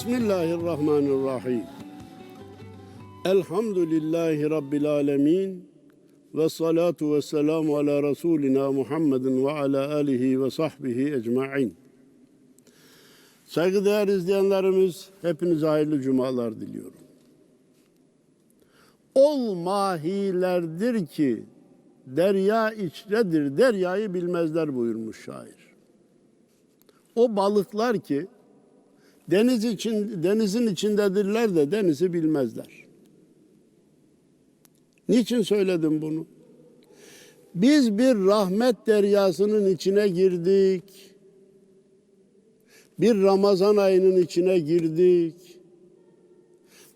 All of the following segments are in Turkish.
Bismillahirrahmanirrahim. Elhamdülillahi Rabbil alemin. Ve salatu ve selamu ala Resulina Muhammedin ve ala alihi ve sahbihi ecma'in. Saygıdeğer izleyenlerimiz, hepinize hayırlı cumalar diliyorum. Ol mahilerdir ki derya içredir, deryayı bilmezler buyurmuş şair. O balıklar ki deniz için denizin içindedirler de denizi bilmezler. Niçin söyledim bunu? Biz bir rahmet deryasının içine girdik. Bir Ramazan ayının içine girdik.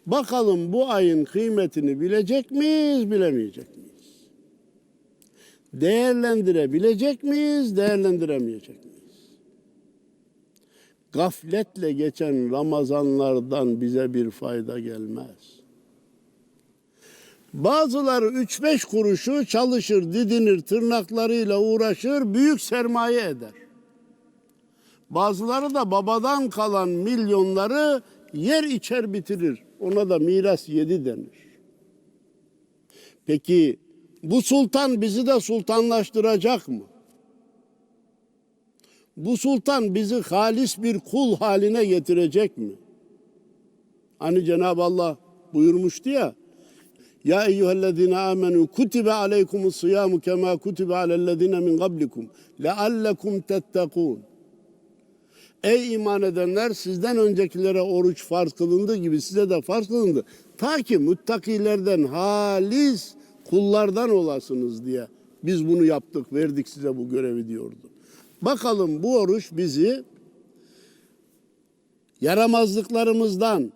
Bakalım bu ayın kıymetini bilecek miyiz, bilemeyecek miyiz? Değerlendirebilecek miyiz, değerlendiremeyecek miyiz? Gafletle geçen Ramazanlardan bize bir fayda gelmez. Bazıları üç beş kuruşu çalışır, didinir, tırnaklarıyla uğraşır, büyük sermaye eder. Bazıları da babadan kalan milyonları yer içer bitirir. Ona da miras yedi denir. Peki bu sultan bizi de sultanlaştıracak mı? Bu sultan bizi halis bir kul haline getirecek mi? Hani Cenab-ı Allah buyurmuştu ya, ya eyyühellezine amenu kutibe aleykumus siyamu kema kutibe alellezine min qablikum leallekum tettekûn. Ey iman edenler sizden öncekilere oruç farz kılındığı gibi size de farz kılındı. Ta ki muttakilerden halis kullardan olasınız diye biz bunu yaptık, verdik size bu görevi diyordu. Bakalım bu oruç bizi yaramazlıklarımızdan,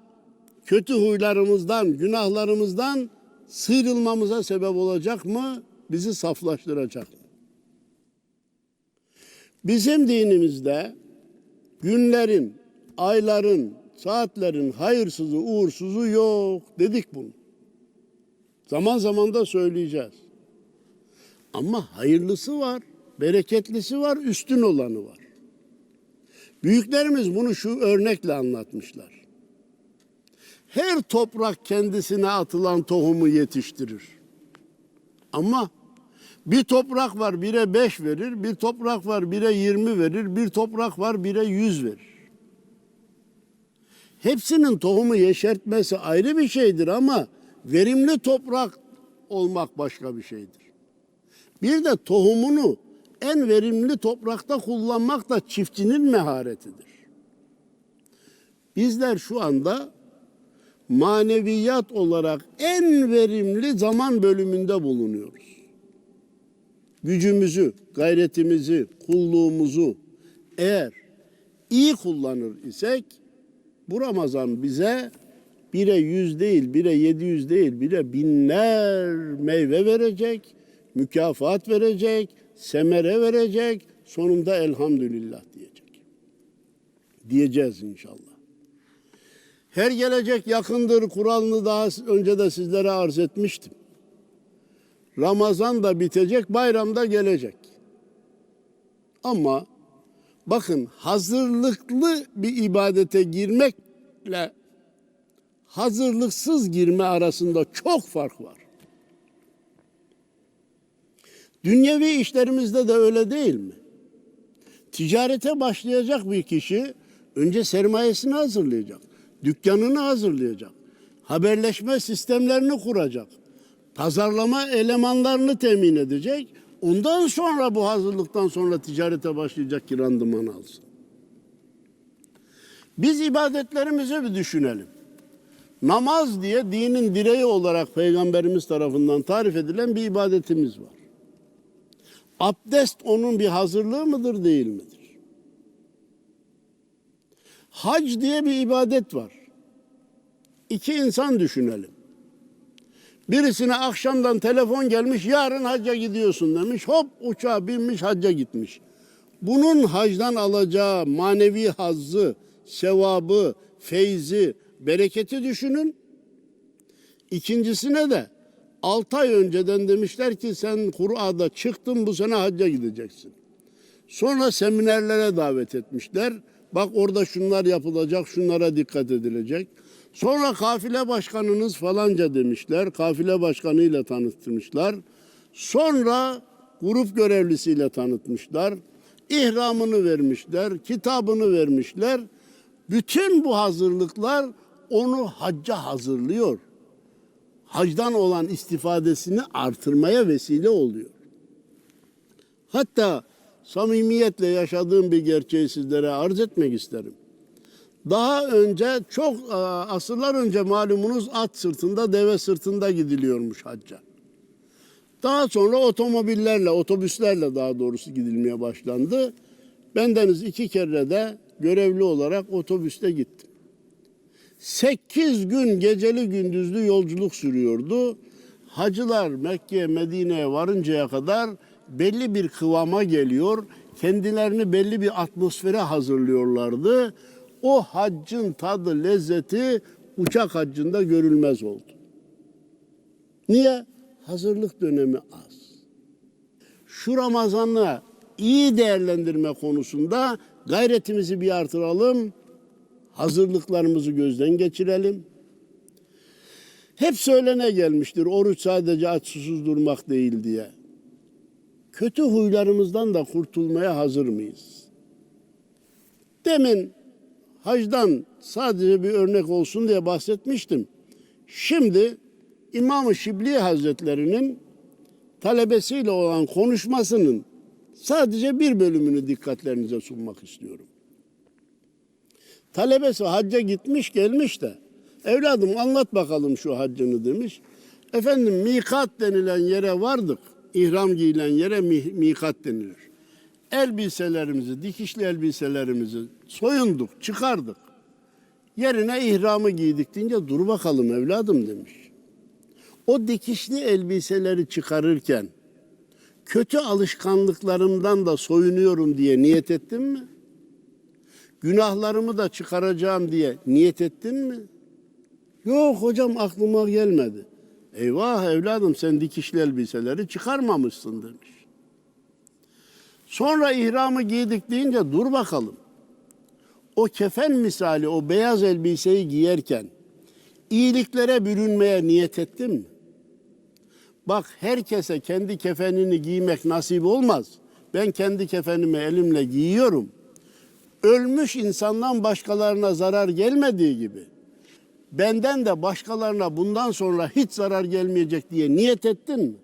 kötü huylarımızdan, günahlarımızdan sıyrılmamıza sebep olacak mı? Bizi saflaştıracak mı? Bizim dinimizde günlerin, ayların, saatlerin hayırsızı, uğursuzu yok dedik bunu. Zaman zaman da söyleyeceğiz. Ama hayırlısı var, bereketlisi var, üstün olanı var. Büyüklerimiz bunu şu örnekle anlatmışlar. Her toprak kendisine atılan tohumu yetiştirir. Ama bir toprak var bire beş verir, bir toprak var bire yirmi verir, bir toprak var bire yüz verir. Hepsinin tohumu yeşertmesi ayrı bir şeydir ama verimli toprak olmak başka bir şeydir. Bir de tohumunu en verimli toprakta kullanmak da çiftçinin meharetidir. Bizler şu anda maneviyat olarak en verimli zaman bölümünde bulunuyoruz. Gücümüzü, gayretimizi, kulluğumuzu eğer iyi kullanır isek bu Ramazan bize bire yüz değil, bire yedi yüz değil, bire binler meyve verecek, mükafat verecek, semere verecek, sonunda elhamdülillah diyecek. Diyeceğiz inşallah. Her gelecek yakındır Kur'an'ı daha önce de sizlere arz etmiştim. Ramazan da bitecek, bayram da gelecek. Ama bakın hazırlıklı bir ibadete girmekle hazırlıksız girme arasında çok fark var. Dünyevi işlerimizde de öyle değil mi? Ticarete başlayacak bir kişi önce sermayesini hazırlayacak, dükkanını hazırlayacak, haberleşme sistemlerini kuracak, pazarlama elemanlarını temin edecek. Ondan sonra bu hazırlıktan sonra ticarete başlayacak ki randıman alsın. Biz ibadetlerimizi bir düşünelim. Namaz diye dinin direği olarak peygamberimiz tarafından tarif edilen bir ibadetimiz var. Abdest onun bir hazırlığı mıdır değil midir? Hac diye bir ibadet var. İki insan düşünelim. Birisine akşamdan telefon gelmiş, yarın hacca gidiyorsun demiş. Hop uçağa binmiş, hacca gitmiş. Bunun hacdan alacağı manevi hazzı, sevabı, feyzi, bereketi düşünün. İkincisine de 6 ay önceden demişler ki sen Kur'a'da çıktın bu sene hacca gideceksin. Sonra seminerlere davet etmişler. Bak orada şunlar yapılacak, şunlara dikkat edilecek. Sonra kafile başkanınız falanca demişler. Kafile başkanıyla tanıtmışlar. Sonra grup görevlisiyle tanıtmışlar. İhramını vermişler, kitabını vermişler. Bütün bu hazırlıklar onu hacca hazırlıyor. Hacdan olan istifadesini artırmaya vesile oluyor. Hatta samimiyetle yaşadığım bir gerçeği sizlere arz etmek isterim. Daha önce çok e, asırlar önce malumunuz at sırtında, deve sırtında gidiliyormuş hacca. Daha sonra otomobillerle, otobüslerle daha doğrusu gidilmeye başlandı. Bendeniz iki kere de görevli olarak otobüste gittim. Sekiz gün geceli gündüzlü yolculuk sürüyordu. Hacılar Mekke'ye, Medine'ye varıncaya kadar belli bir kıvama geliyor. Kendilerini belli bir atmosfere hazırlıyorlardı. O haccın tadı, lezzeti uçak haccında görülmez oldu. Niye? Hazırlık dönemi az. Şu Ramazan'ı iyi değerlendirme konusunda gayretimizi bir artıralım. Hazırlıklarımızı gözden geçirelim. Hep söylene gelmiştir oruç sadece aç susuz durmak değil diye. Kötü huylarımızdan da kurtulmaya hazır mıyız? Demin hacdan sadece bir örnek olsun diye bahsetmiştim. Şimdi İmam-ı Şibli Hazretleri'nin talebesiyle olan konuşmasının sadece bir bölümünü dikkatlerinize sunmak istiyorum. Talebesi hacca gitmiş gelmiş de evladım anlat bakalım şu haccını demiş. Efendim mikat denilen yere vardık. İhram giyilen yere mi, mikat denilir. Elbiselerimizi, dikişli elbiselerimizi soyunduk, çıkardık. Yerine ihramı giydik deyince dur bakalım evladım demiş. O dikişli elbiseleri çıkarırken kötü alışkanlıklarımdan da soyunuyorum diye niyet ettin mi? Günahlarımı da çıkaracağım diye niyet ettin mi? Yok hocam aklıma gelmedi. Eyvah evladım sen dikişli elbiseleri çıkarmamışsın demiş. Sonra ihramı giydik deyince dur bakalım. O kefen misali o beyaz elbiseyi giyerken iyiliklere bürünmeye niyet ettin mi? Bak herkese kendi kefenini giymek nasip olmaz. Ben kendi kefenimi elimle giyiyorum. Ölmüş insandan başkalarına zarar gelmediği gibi benden de başkalarına bundan sonra hiç zarar gelmeyecek diye niyet ettin mi?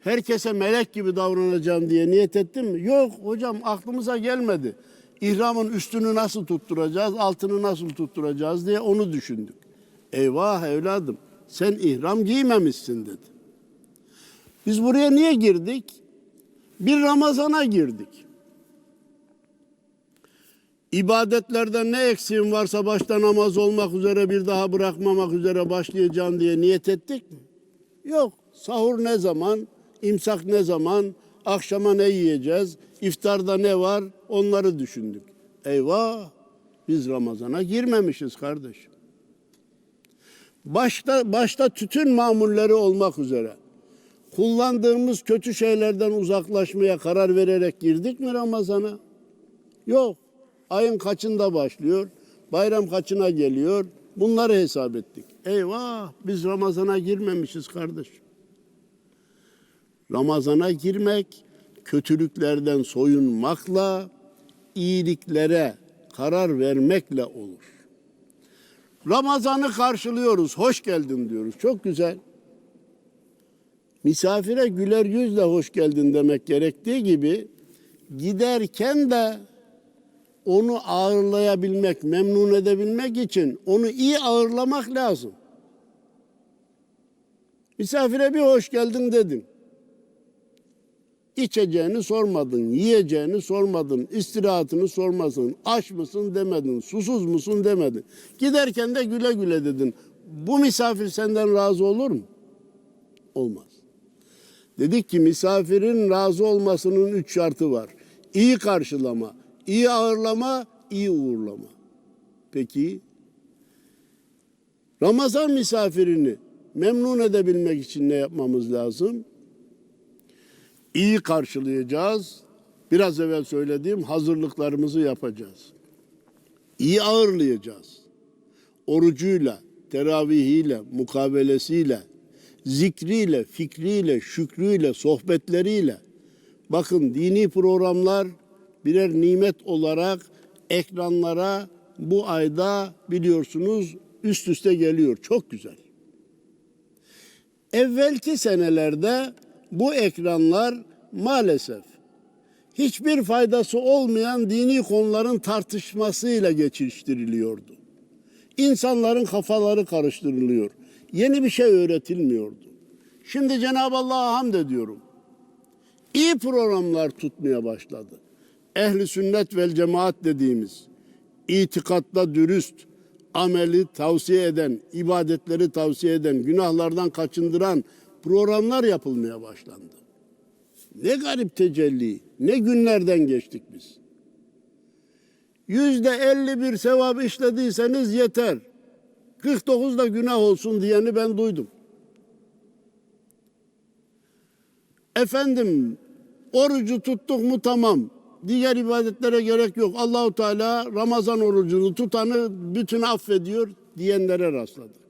Herkese melek gibi davranacağım diye niyet ettin mi? Yok hocam aklımıza gelmedi. İhramın üstünü nasıl tutturacağız, altını nasıl tutturacağız diye onu düşündük. Eyvah evladım sen ihram giymemişsin dedi. Biz buraya niye girdik? Bir Ramazan'a girdik. İbadetlerden ne eksiğim varsa başta namaz olmak üzere bir daha bırakmamak üzere başlayacağım diye niyet ettik mi? Yok. Sahur ne zaman? imsak ne zaman? Akşama ne yiyeceğiz? İftarda ne var? Onları düşündük. Eyvah! Biz Ramazan'a girmemişiz kardeşim. Başta başta tütün mamulleri olmak üzere kullandığımız kötü şeylerden uzaklaşmaya karar vererek girdik mi Ramazan'a? Yok. Ayın kaçında başlıyor? Bayram kaçına geliyor? Bunları hesap ettik. Eyvah biz Ramazan'a girmemişiz kardeş. Ramazan'a girmek kötülüklerden soyunmakla iyiliklere karar vermekle olur. Ramazan'ı karşılıyoruz. Hoş geldin diyoruz. Çok güzel. Misafire güler yüzle hoş geldin demek gerektiği gibi giderken de onu ağırlayabilmek, memnun edebilmek için onu iyi ağırlamak lazım. Misafire bir hoş geldin dedin. İçeceğini sormadın, yiyeceğini sormadın, istirahatını sormasın, aç mısın demedin, susuz musun demedin. Giderken de güle güle dedin. Bu misafir senden razı olur mu? Olmaz. Dedik ki misafirin razı olmasının üç şartı var. İyi karşılama, iyi ağırlama, iyi uğurlama. Peki Ramazan misafirini memnun edebilmek için ne yapmamız lazım? İyi karşılayacağız. Biraz evvel söylediğim hazırlıklarımızı yapacağız. iyi ağırlayacağız. Orucuyla, teravihiyle, mukabelesiyle, zikriyle, fikriyle, şükrüyle, sohbetleriyle. Bakın dini programlar birer nimet olarak ekranlara bu ayda biliyorsunuz üst üste geliyor. Çok güzel. Evvelki senelerde bu ekranlar maalesef hiçbir faydası olmayan dini konuların tartışmasıyla geçiştiriliyordu. İnsanların kafaları karıştırılıyor. Yeni bir şey öğretilmiyordu. Şimdi Cenab-ı Allah'a hamd ediyorum. İyi programlar tutmaya başladı. Ehli sünnet vel cemaat dediğimiz itikatta dürüst, ameli tavsiye eden, ibadetleri tavsiye eden, günahlardan kaçındıran programlar yapılmaya başlandı. Ne garip tecelli, ne günlerden geçtik biz. Yüzde elli bir sevap işlediyseniz yeter. 49 da günah olsun diyeni ben duydum. Efendim orucu tuttuk mu tamam. Diğer ibadetlere gerek yok. Allahu Teala Ramazan orucunu tutanı bütün affediyor diyenlere rastladık.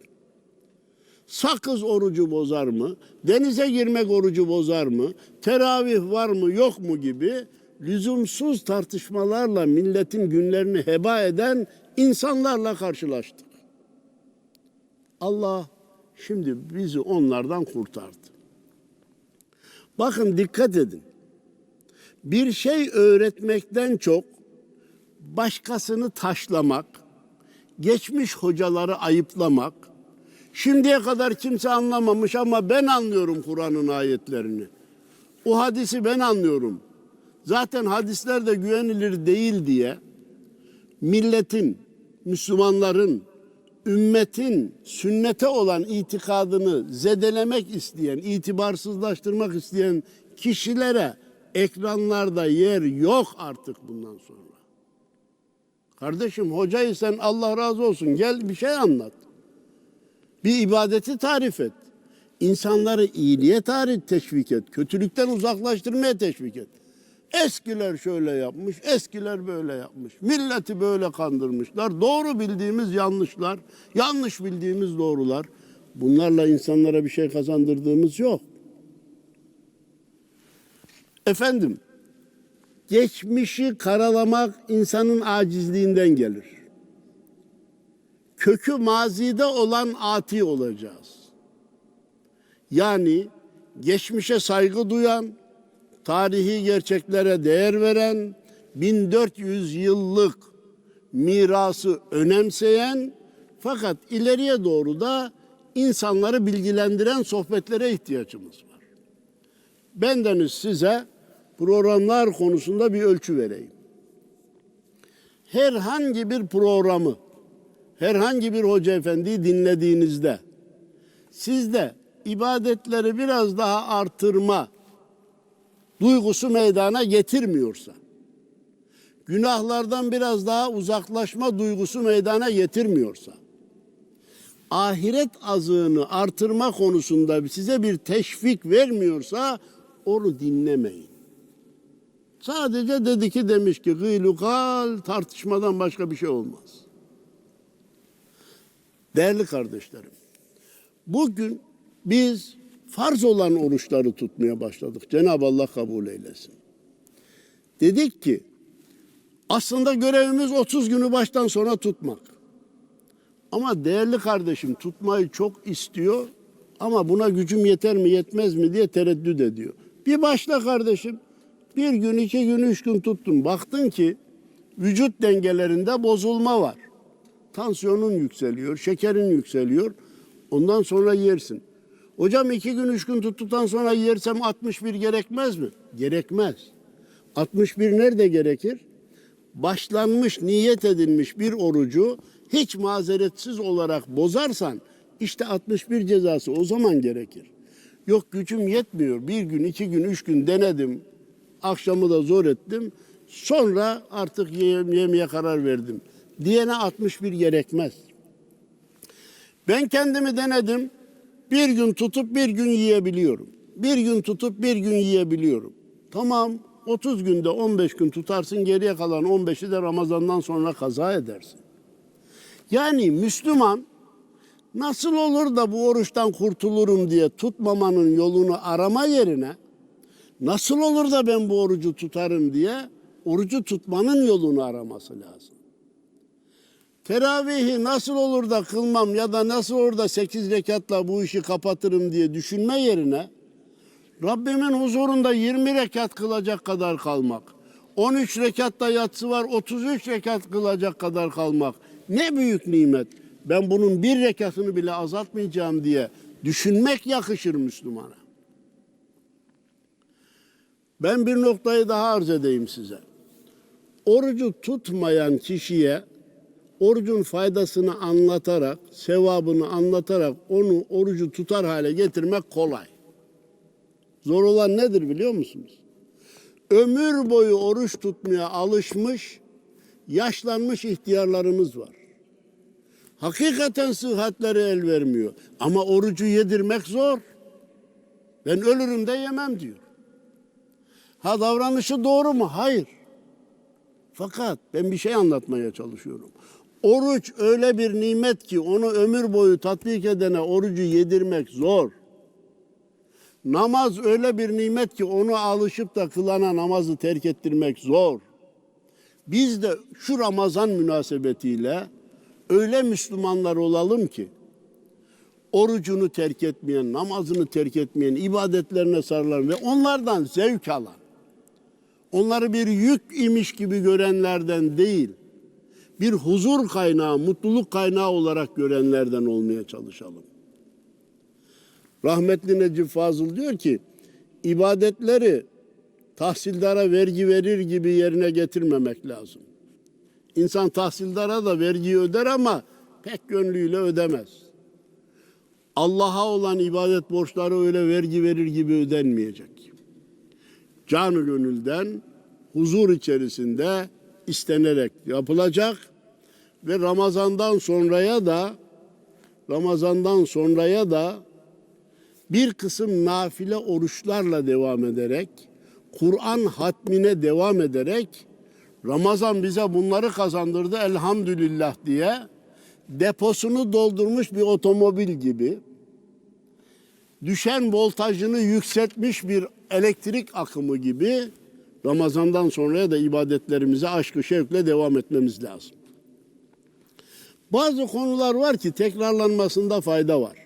Sakız orucu bozar mı? Denize girmek orucu bozar mı? Teravih var mı yok mu gibi lüzumsuz tartışmalarla milletin günlerini heba eden insanlarla karşılaştık. Allah şimdi bizi onlardan kurtardı. Bakın dikkat edin. Bir şey öğretmekten çok başkasını taşlamak, geçmiş hocaları ayıplamak, şimdiye kadar kimse anlamamış ama ben anlıyorum Kur'an'ın ayetlerini. O hadisi ben anlıyorum. Zaten hadisler de güvenilir değil diye milletin, Müslümanların, ümmetin sünnete olan itikadını zedelemek isteyen, itibarsızlaştırmak isteyen kişilere ekranlarda yer yok artık bundan sonra. Kardeşim hocaysan Allah razı olsun gel bir şey anlat. Bir ibadeti tarif et. İnsanları iyiliğe tarif teşvik et. Kötülükten uzaklaştırmaya teşvik et. Eskiler şöyle yapmış, eskiler böyle yapmış. Milleti böyle kandırmışlar. Doğru bildiğimiz yanlışlar, yanlış bildiğimiz doğrular. Bunlarla insanlara bir şey kazandırdığımız yok. Efendim, geçmişi karalamak insanın acizliğinden gelir. Kökü mazide olan ati olacağız. Yani geçmişe saygı duyan, tarihi gerçeklere değer veren, 1400 yıllık mirası önemseyen fakat ileriye doğru da insanları bilgilendiren sohbetlere ihtiyacımız var. Bendeniz size programlar konusunda bir ölçü vereyim. Herhangi bir programı, herhangi bir hoca efendiyi dinlediğinizde sizde ibadetleri biraz daha artırma duygusu meydana getirmiyorsa, günahlardan biraz daha uzaklaşma duygusu meydana getirmiyorsa, ahiret azığını artırma konusunda size bir teşvik vermiyorsa onu dinlemeyin. Sadece dedi ki demiş ki gıylukal tartışmadan başka bir şey olmaz. Değerli kardeşlerim, bugün biz farz olan oruçları tutmaya başladık. Cenab-ı Allah kabul eylesin. Dedik ki aslında görevimiz 30 günü baştan sona tutmak. Ama değerli kardeşim tutmayı çok istiyor ama buna gücüm yeter mi yetmez mi diye tereddüt ediyor. Bir başla kardeşim. Bir gün, iki gün, üç gün tuttun. Baktın ki vücut dengelerinde bozulma var. Tansiyonun yükseliyor, şekerin yükseliyor. Ondan sonra yersin. Hocam iki gün, üç gün tuttuktan sonra yersem 61 gerekmez mi? Gerekmez. 61 nerede gerekir? Başlanmış, niyet edilmiş bir orucu hiç mazeretsiz olarak bozarsan işte 61 cezası o zaman gerekir. Yok gücüm yetmiyor. Bir gün, iki gün, üç gün denedim. Akşamı da zor ettim. Sonra artık yem, yemeye karar verdim. Diyene 61 gerekmez. Ben kendimi denedim. Bir gün tutup bir gün yiyebiliyorum. Bir gün tutup bir gün yiyebiliyorum. Tamam 30 günde 15 gün tutarsın geriye kalan 15'i de Ramazan'dan sonra kaza edersin. Yani Müslüman nasıl olur da bu oruçtan kurtulurum diye tutmamanın yolunu arama yerine nasıl olur da ben bu orucu tutarım diye orucu tutmanın yolunu araması lazım. Teravihi nasıl olur da kılmam ya da nasıl olur da 8 rekatla bu işi kapatırım diye düşünme yerine Rabbimin huzurunda 20 rekat kılacak kadar kalmak. 13 rekatta yatsı var 33 rekat kılacak kadar kalmak. Ne büyük nimet. Ben bunun bir rekatını bile azaltmayacağım diye düşünmek yakışır Müslümana. Ben bir noktayı daha arz edeyim size. Orucu tutmayan kişiye orucun faydasını anlatarak, sevabını anlatarak onu orucu tutar hale getirmek kolay. Zor olan nedir biliyor musunuz? Ömür boyu oruç tutmaya alışmış, yaşlanmış ihtiyarlarımız var. Hakikaten sıhhatleri el vermiyor. Ama orucu yedirmek zor. Ben ölürüm de yemem diyor. Ha davranışı doğru mu? Hayır. Fakat ben bir şey anlatmaya çalışıyorum. Oruç öyle bir nimet ki onu ömür boyu tatbik edene orucu yedirmek zor. Namaz öyle bir nimet ki onu alışıp da kılana namazı terk ettirmek zor. Biz de şu Ramazan münasebetiyle öyle Müslümanlar olalım ki orucunu terk etmeyen, namazını terk etmeyen, ibadetlerine sarılan ve onlardan zevk alan, onları bir yük imiş gibi görenlerden değil, bir huzur kaynağı, mutluluk kaynağı olarak görenlerden olmaya çalışalım. Rahmetli Necip Fazıl diyor ki, ibadetleri tahsildara vergi verir gibi yerine getirmemek lazım. İnsan tahsildara da vergiyi öder ama pek gönlüyle ödemez. Allah'a olan ibadet borçları öyle vergi verir gibi ödenmeyecek. Canı gönülden huzur içerisinde istenerek yapılacak ve Ramazan'dan sonraya da Ramazan'dan sonraya da bir kısım nafile oruçlarla devam ederek Kur'an hatmine devam ederek Ramazan bize bunları kazandırdı elhamdülillah diye deposunu doldurmuş bir otomobil gibi düşen voltajını yükseltmiş bir elektrik akımı gibi Ramazan'dan sonraya da ibadetlerimize aşkı şevkle devam etmemiz lazım. Bazı konular var ki tekrarlanmasında fayda var.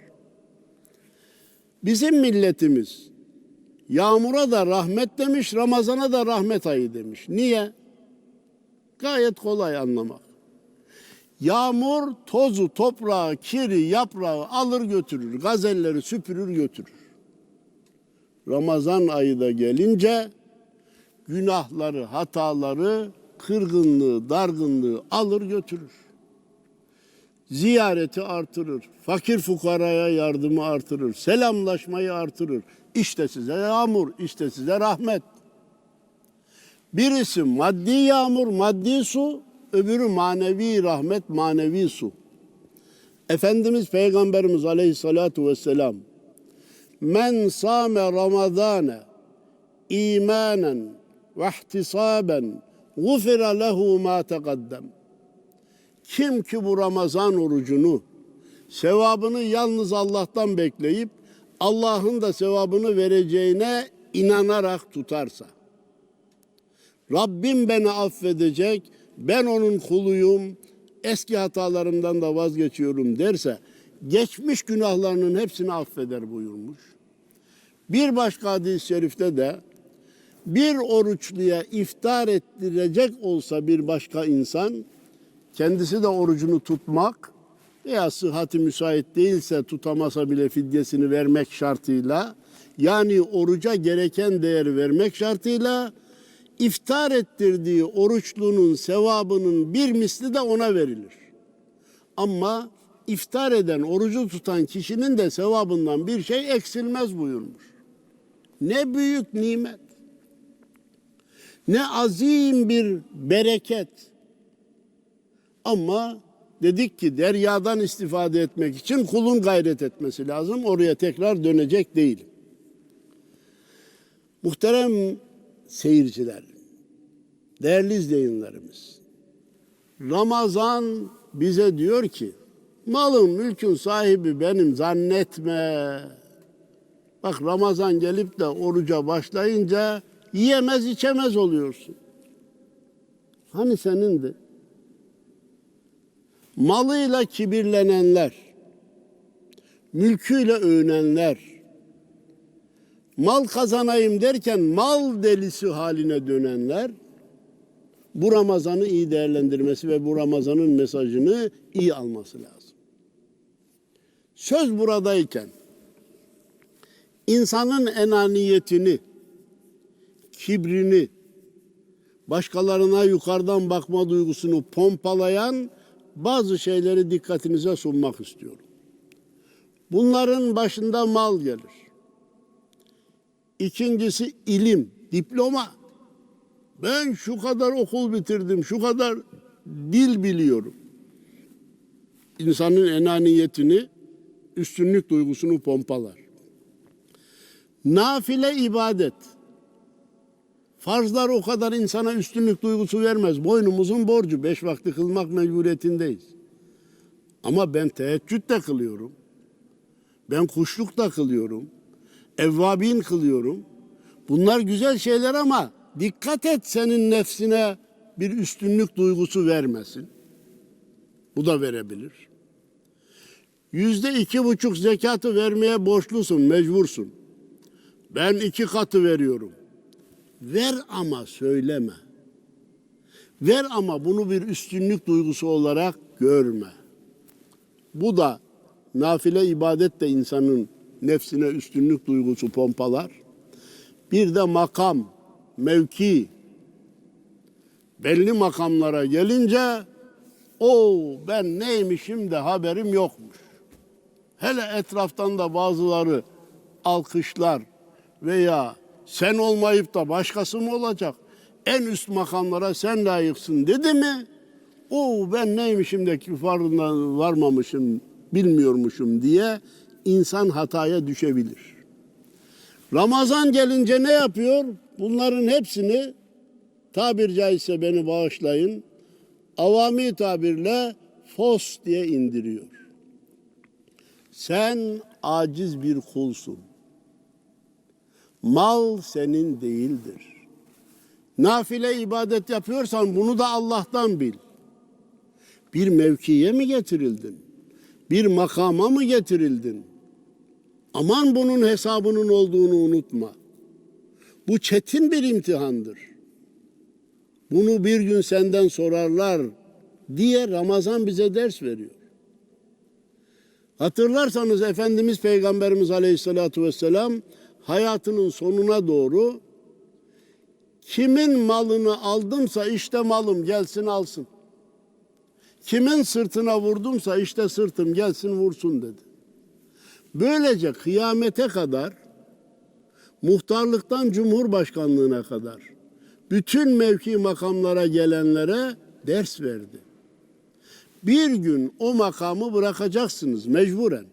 Bizim milletimiz yağmura da rahmet demiş, Ramazan'a da rahmet ayı demiş. Niye? Gayet kolay anlamak. Yağmur tozu, toprağı, kiri, yaprağı alır götürür. Gazelleri süpürür götürür. Ramazan ayı da gelince günahları, hataları, kırgınlığı, dargınlığı alır götürür. Ziyareti artırır, fakir fukaraya yardımı artırır, selamlaşmayı artırır. İşte size yağmur, işte size rahmet. Birisi maddi yağmur, maddi su, öbürü manevi rahmet, manevi su. Efendimiz Peygamberimiz Aleyhissalatu vesselam Men sâme Ramazâne imanen ve ihtisaben gufira lehu ma tegaddem. Kim ki bu Ramazan orucunu sevabını yalnız Allah'tan bekleyip Allah'ın da sevabını vereceğine inanarak tutarsa Rabbim beni affedecek, ben onun kuluyum, eski hatalarımdan da vazgeçiyorum derse geçmiş günahlarının hepsini affeder buyurmuş. Bir başka hadis-i şerifte de bir oruçluya iftar ettirecek olsa bir başka insan kendisi de orucunu tutmak veya sıhhati müsait değilse tutamasa bile fidyesini vermek şartıyla yani oruca gereken değer vermek şartıyla iftar ettirdiği oruçlunun sevabının bir misli de ona verilir. Ama iftar eden, orucu tutan kişinin de sevabından bir şey eksilmez buyurmuş. Ne büyük nimet. Ne azim bir bereket. Ama dedik ki deryadan istifade etmek için kulun gayret etmesi lazım. Oraya tekrar dönecek değilim. Muhterem seyirciler, değerli izleyenlerimiz, Ramazan bize diyor ki, malın mülkün sahibi benim zannetme. Bak Ramazan gelip de oruca başlayınca yiyemez içemez oluyorsun. Hani senindi? Malıyla kibirlenenler, mülküyle övünenler, mal kazanayım derken mal delisi haline dönenler, bu Ramazan'ı iyi değerlendirmesi ve bu Ramazan'ın mesajını iyi alması lazım. Söz buradayken insanın enaniyetini, kibrini, başkalarına yukarıdan bakma duygusunu pompalayan bazı şeyleri dikkatinize sunmak istiyorum. Bunların başında mal gelir. İkincisi ilim, diploma. Ben şu kadar okul bitirdim, şu kadar dil biliyorum. İnsanın enaniyetini, üstünlük duygusunu pompalar. Nafile ibadet. Farzlar o kadar insana üstünlük duygusu vermez. Boynumuzun borcu. Beş vakti kılmak mecburiyetindeyiz. Ama ben teheccüd de kılıyorum. Ben kuşluk da kılıyorum. Evvabin kılıyorum. Bunlar güzel şeyler ama dikkat et senin nefsine bir üstünlük duygusu vermesin. Bu da verebilir. Yüzde iki buçuk zekatı vermeye borçlusun, mecbursun. Ben iki katı veriyorum. Ver ama söyleme. Ver ama bunu bir üstünlük duygusu olarak görme. Bu da nafile ibadet de insanın nefsine üstünlük duygusu pompalar. Bir de makam, mevki. Belli makamlara gelince o ben neymişim de haberim yokmuş. Hele etraftan da bazıları alkışlar veya sen olmayıp da başkası mı olacak? En üst makamlara sen layıksın dedi mi? O ben neymişim de ki farkına varmamışım, bilmiyormuşum diye insan hataya düşebilir. Ramazan gelince ne yapıyor? Bunların hepsini tabir caizse beni bağışlayın. Avami tabirle fos diye indiriyor. Sen aciz bir kulsun. Mal senin değildir. Nafile ibadet yapıyorsan bunu da Allah'tan bil. Bir mevkiye mi getirildin? Bir makama mı getirildin? Aman bunun hesabının olduğunu unutma. Bu çetin bir imtihandır. Bunu bir gün senden sorarlar diye Ramazan bize ders veriyor. Hatırlarsanız Efendimiz Peygamberimiz Aleyhisselatü Vesselam hayatının sonuna doğru kimin malını aldımsa işte malım gelsin alsın. Kimin sırtına vurdumsa işte sırtım gelsin vursun dedi. Böylece kıyamete kadar muhtarlıktan cumhurbaşkanlığına kadar bütün mevki makamlara gelenlere ders verdi. Bir gün o makamı bırakacaksınız mecburen.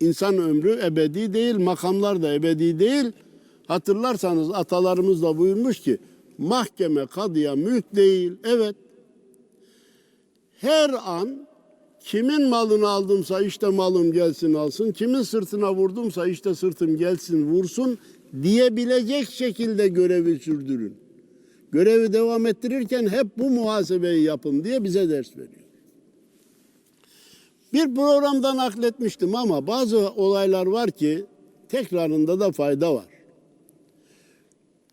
İnsan ömrü ebedi değil, makamlar da ebedi değil. Hatırlarsanız atalarımız da buyurmuş ki mahkeme kadıya mülk değil. Evet. Her an kimin malını aldımsa işte malım gelsin alsın, kimin sırtına vurdumsa işte sırtım gelsin vursun diyebilecek şekilde görevi sürdürün. Görevi devam ettirirken hep bu muhasebeyi yapın diye bize ders veriyor. Bir programdan nakletmiştim ama bazı olaylar var ki tekrarında da fayda var.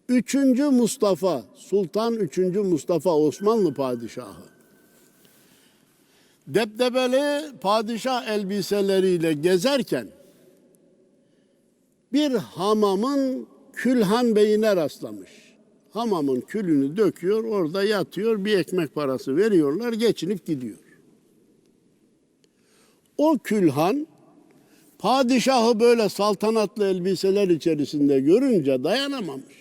Üçüncü Mustafa, Sultan Üçüncü Mustafa Osmanlı Padişahı. Debdebeli padişah elbiseleriyle gezerken bir hamamın külhan beyine rastlamış. Hamamın külünü döküyor, orada yatıyor, bir ekmek parası veriyorlar, geçinip gidiyor. O külhan padişahı böyle saltanatlı elbiseler içerisinde görünce dayanamamış.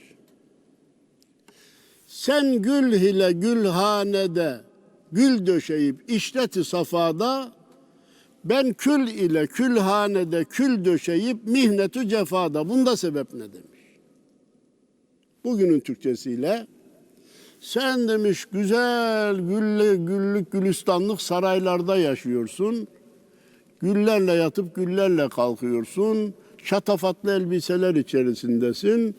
Sen gül ile gülhanede gül döşeyip işleti safada ben kül ile külhanede kül döşeyip mihnetü cefada. Bunda sebep ne demiş? bugünün Türkçesiyle sen demiş güzel gülle, güllük gülistanlık saraylarda yaşıyorsun. Güllerle yatıp güllerle kalkıyorsun. Şatafatlı elbiseler içerisindesin.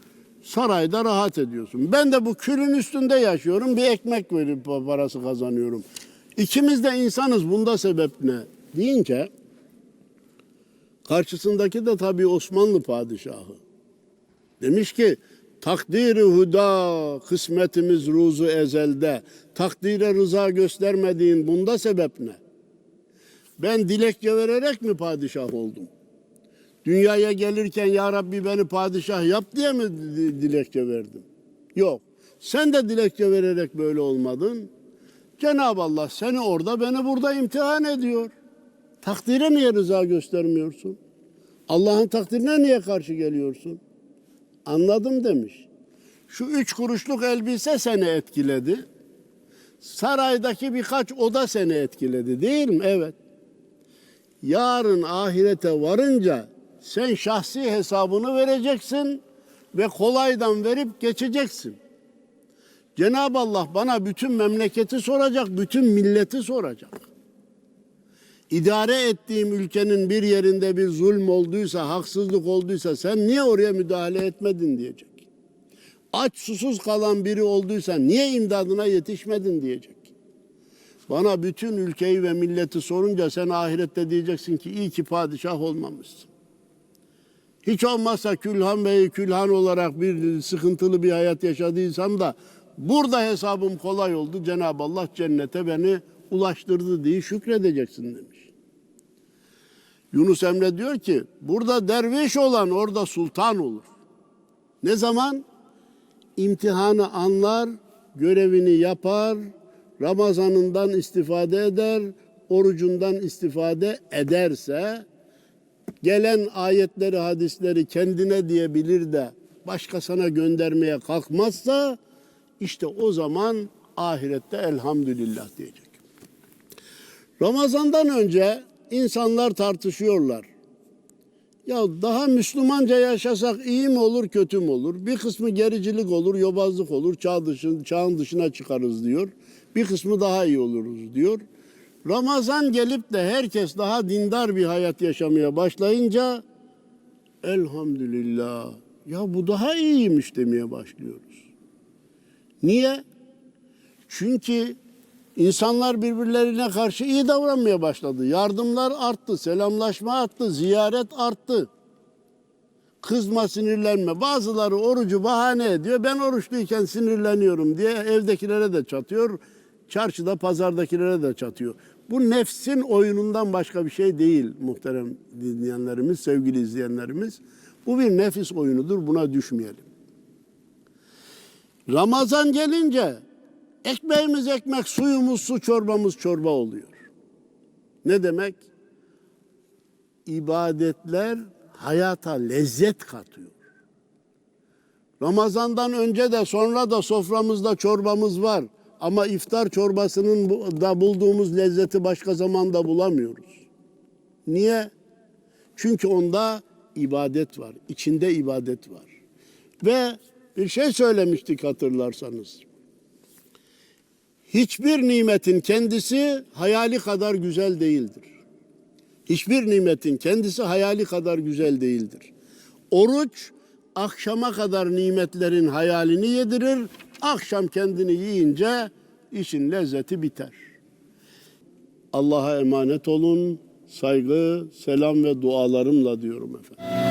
Sarayda rahat ediyorsun. Ben de bu külün üstünde yaşıyorum. Bir ekmek verip parası kazanıyorum. İkimiz de insanız. Bunda sebep ne? Deyince karşısındaki de tabii Osmanlı padişahı. Demiş ki takdiri huda kısmetimiz ruzu ezelde. Takdire rıza göstermediğin bunda sebep ne? Ben dilekçe vererek mi padişah oldum? Dünyaya gelirken ya Rabbi beni padişah yap diye mi di- dilekçe verdim? Yok. Sen de dilekçe vererek böyle olmadın. Cenab-ı Allah seni orada beni burada imtihan ediyor. Takdire niye rıza göstermiyorsun? Allah'ın takdirine niye karşı geliyorsun? Anladım demiş. Şu üç kuruşluk elbise seni etkiledi. Saraydaki birkaç oda seni etkiledi değil mi? Evet. Yarın ahirete varınca sen şahsi hesabını vereceksin ve kolaydan verip geçeceksin. Cenab-ı Allah bana bütün memleketi soracak, bütün milleti soracak. İdare ettiğim ülkenin bir yerinde bir zulm olduysa, haksızlık olduysa sen niye oraya müdahale etmedin diyecek. Aç susuz kalan biri olduysa niye imdadına yetişmedin diyecek. Bana bütün ülkeyi ve milleti sorunca sen ahirette diyeceksin ki iyi ki padişah olmamışsın. Hiç olmazsa Külhan Bey Külhan olarak bir sıkıntılı bir hayat yaşadıysam da burada hesabım kolay oldu. Cenab-ı Allah cennete beni ulaştırdı diye şükredeceksin demiş. Yunus Emre diyor ki burada derviş olan orada sultan olur. Ne zaman? İmtihanı anlar, görevini yapar, Ramazanından istifade eder, orucundan istifade ederse gelen ayetleri, hadisleri kendine diyebilir de başkasına göndermeye kalkmazsa işte o zaman ahirette elhamdülillah diyecek. Ramazandan önce insanlar tartışıyorlar. Ya daha Müslümanca yaşasak iyi mi olur, kötü mü olur? Bir kısmı gericilik olur, yobazlık olur, çağ dışın, çağın dışına çıkarız diyor. Bir kısmı daha iyi oluruz diyor. Ramazan gelip de herkes daha dindar bir hayat yaşamaya başlayınca elhamdülillah ya bu daha iyiymiş demeye başlıyoruz. Niye? Çünkü insanlar birbirlerine karşı iyi davranmaya başladı. Yardımlar arttı, selamlaşma arttı, ziyaret arttı. Kızma, sinirlenme. Bazıları orucu bahane ediyor. Ben oruçluyken sinirleniyorum diye evdekilere de çatıyor. Çarşıda, pazardakilere de çatıyor. Bu nefsin oyunundan başka bir şey değil muhterem dinleyenlerimiz, sevgili izleyenlerimiz. Bu bir nefis oyunudur. Buna düşmeyelim. Ramazan gelince ekmeğimiz ekmek, suyumuz su, çorbamız çorba oluyor. Ne demek? İbadetler hayata lezzet katıyor. Ramazandan önce de sonra da soframızda çorbamız var. Ama iftar çorbasının da bulduğumuz lezzeti başka zamanda bulamıyoruz. Niye? Çünkü onda ibadet var. içinde ibadet var. Ve bir şey söylemiştik hatırlarsanız. Hiçbir nimetin kendisi hayali kadar güzel değildir. Hiçbir nimetin kendisi hayali kadar güzel değildir. Oruç akşama kadar nimetlerin hayalini yedirir. Akşam kendini yiyince işin lezzeti biter. Allah'a emanet olun. Saygı, selam ve dualarımla diyorum efendim.